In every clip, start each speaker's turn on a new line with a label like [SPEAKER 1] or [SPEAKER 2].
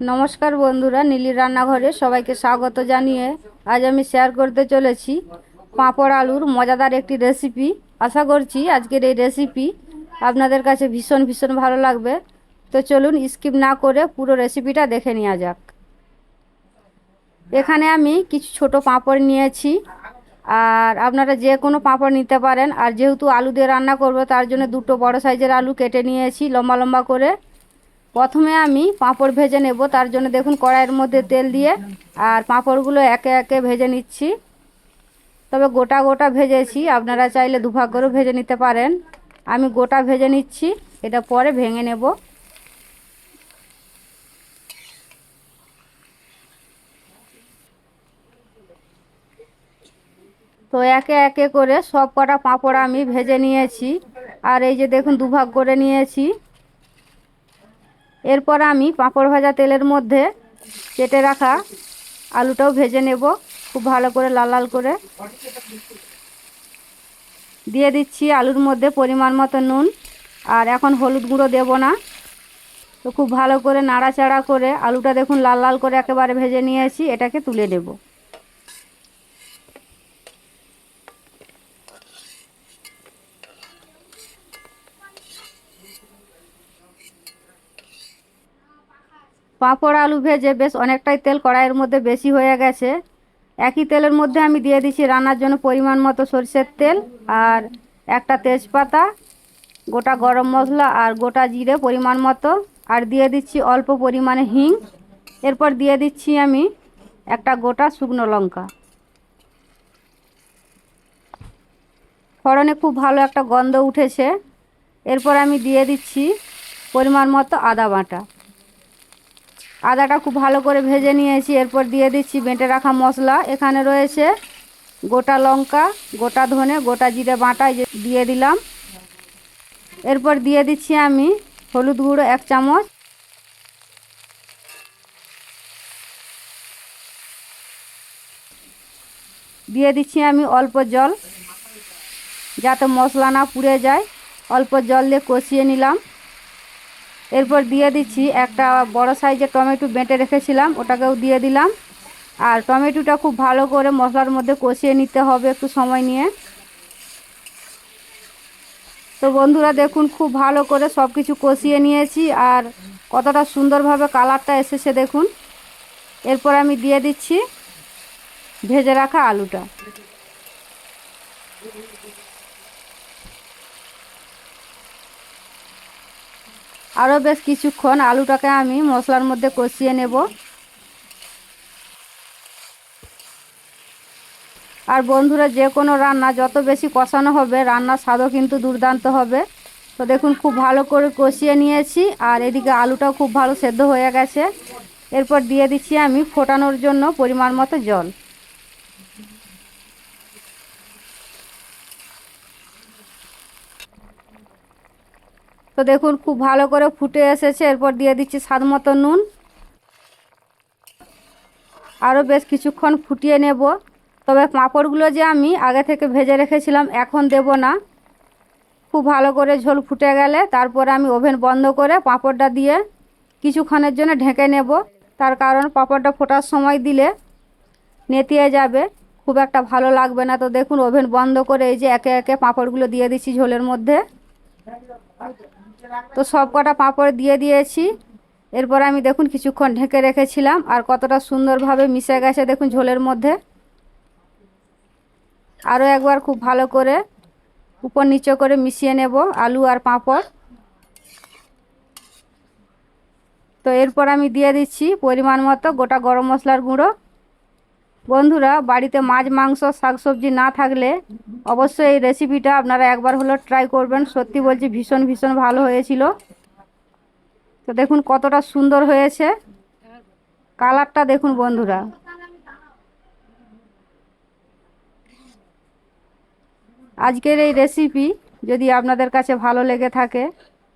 [SPEAKER 1] নমস্কার বন্ধুরা, নীলির রান্নাঘরে সবাইকে স্বাগত জানিয়ে আজ আমি শেয়ার করতে চলেছি পাঁপড় আলুর মজাদার একটি রেসিপি আশা করছি আজকের এই রেসিপি আপনাদের কাছে ভীষণ ভীষণ ভালো লাগবে। তো চলুন স্কিপ না করে পুরো রেসিপিটা দেখে নেওয়া যাক। এখানে আমি কিছু ছোট পাঁপড় নিয়েছি। আর আপনারা যে কোনো পাঁপড় নিতে পারেন। আর যেহেতু আলু দিয়ে রান্না করব, তার জন্য দুটো বড় সাইজের আলু কেটে নিয়েছি লম্বা লম্বা করে। প্রথমে আমি পাঁপড় ভেজে নেব, তার জন্য দেখুন কড়াইয়ের মধ্যে তেল দিয়ে আর পাঁপড়গুলো একে একে ভেজে নিচ্ছি। তবে গোটা গোটা ভেজেছি, আপনারা চাইলে দুভাগ করেও ভেজে নিতে পারেন। আমি গোটা ভেজে নিচ্ছি, এটা পরে ভেঙে নেব। তো একে একে করে সব কটা পাঁপড় আমি ভেজে নিয়েছি, আর এই যে দেখুন দুভাগ করে নিয়েছি। এরপর আমি পাঁপড় ভাজা তেলের মধ্যে কেটে রাখা আলুটাও ভেজে নেব, খুব ভালো করে লাল লাল করে। দিয়ে দিচ্ছি আলুর মধ্যে পরিমাণ মতো নুন, আর এখন হলুদ গুঁড়ো দেব না। তো খুব ভালো করে নাড়াচাড়া করে আলুটা দেখুন লাল লাল করে একেবারে ভেজে নিয়েছি, এটাকে তুলে দেবো পাঁপড়, আলু ভেজে বেশ অনেকটাই তেল কড়াইয়ের মধ্যে বেশি হয়ে গেছে। একই তেলের মধ্যে আমি দিয়ে দিচ্ছি রান্নার জন্য পরিমাণ মতো সরষের তেল আর একটা তেজপাতা, গোটা গরম মশলা আর গোটা জিরে পরিমাণ মতো। আর দিয়ে দিচ্ছি অল্প পরিমাণে হিং। এরপর দিয়ে দিচ্ছি আমি একটা গোটা শুকনো লঙ্কা। ফড়নে খুব ভালো একটা গন্ধ উঠেছে। এরপর আমি দিয়ে দিচ্ছি পরিমাণ মতো আদা বাটা। আদাটা খুব ভালো করে ভেজে নিয়েছি। এরপর দিয়ে দিচ্ছি বেঁটে রাখা মশলা। এখানে রয়েছে গোটা লঙ্কা, গোটা ধনে, গোটা জিরে বাটা দিয়ে দিলাম। এরপর দিয়ে দিচ্ছি আমি হলুদ গুঁড়ো এক চামচ। দিয়ে দিচ্ছি আমি অল্প জল, যাতে মশলা না পুড়ে যায়। অল্প জল দিয়ে কষিয়ে নিলাম। এরপর দিয়ে দিচ্ছি একটা বড় সাইজের টমেটো বেটে রেখেছিলাম, ওটাকেও দিয়ে দিলাম। আর টমেটোটা খুব ভালো করে মশলার মধ্যে কষিয়ে নিতে হবে একটু সময় নিয়ে। তো বন্ধুরা দেখুন, খুব ভালো করে সব কিছু কষিয়ে নিয়েছি আর কতটা সুন্দরভাবে কালারটা এসেছে দেখুন। এরপর আমি দিয়ে দিচ্ছি ভেজে রাখা আলুটা। আরও বেশ কিছুক্ষণ আলুটাকে আমি মশলার মধ্যে কষিয়ে নেব। আর বন্ধুরা, যে কোনো রান্না, যত বেশি কষানো হবে, রান্নার স্বাদও কিন্তু দুর্দান্ত হবে। তো দেখুন, খুব ভালো করে কষিয়ে নিয়েছি, আর এদিকে আলুটাও খুব ভালো সেদ্ধ হয়ে গেছে। এরপর দিয়ে দিচ্ছি আমি ফোটানোর জন্য পরিমাণ মতো জল। তো দেখুন, খুব ভালো করে ফুটে এসেছে। এরপর দিয়ে দিচ্ছি স্বাদ মতো নুন। আরও বেশ কিছুক্ষণ ফুটিয়ে নেব। তবে পাঁপড়গুলো যে আমি আগে থেকে ভেজে রেখেছিলাম, এখন দেব না। খুব ভালো করে ঝোল ফুটে গেলে, তারপরে আমি ওভেন বন্ধ করে পাঁপড়টা দিয়ে কিছুক্ষণের জন্য ঢেকে নেব। তার কারণ পাঁপড়টা ফোটার সময় দিলে নেতিয়ে যাবে। খুব একটা ভালো লাগবে না। তো দেখুন, ওভেন বন্ধ করে এই যে একে একে পাঁপড়গুলো দিয়ে দিচ্ছি ঝোলের মধ্যে। তো সব কটা পাঁপড় দিয়ে দিয়েছি। এরপর আমি দেখুন কিছুক্ষণ ঢেকে রেখেছিলাম আর কতটা সুন্দরভাবে মিশে গেছে দেখুন ঝোলের মধ্যে। আরও একবার খুব ভালো করে উপর নিচে করে মিশিয়ে নেব আলু আর পাঁপড়। তো এরপর আমি দিয়ে দিচ্ছি পরিমাণ মতো গোটা গরম মশলার গুঁড়ো। বন্ধুরা, বাড়িতে মাছ, মাংস, শাকসবজি না থাকলে অবশ্যই এই রেসিপিটা আপনারা একবার হলো ট্রাই করবেন। সত্যি বলছি, ভীষণ ভীষণ ভালো হয়েছিল। তো দেখুন কতটা সুন্দর হয়েছে। কালারটা দেখুন বন্ধুরা। আজকের এই রেসিপি যদি আপনাদের কাছে ভালো লেগে থাকে,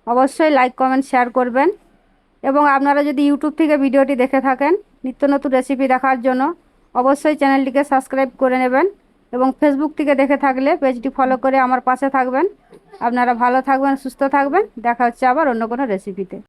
[SPEAKER 1] অবশ্যই লাইক কমেন্ট শেয়ার করবেন। এবং আপনারা যদি ইউটিউব থেকে ভিডিওটি দেখে থাকেন, নিত্য নতুন রেসিপি দেখার জন্য অবশ্যই চ্যানেলটিকে সাবস্ক্রাইব করে নেবেন এবং ফেসবুক থেকে দেখে থাকলে পেজটি ফলো করে আমার পাশে থাকবেন। আপনারা ভালো থাকবেন, সুস্থ থাকবেন। দেখা হচ্ছে আবার অন্য কোনো রেসিপিতে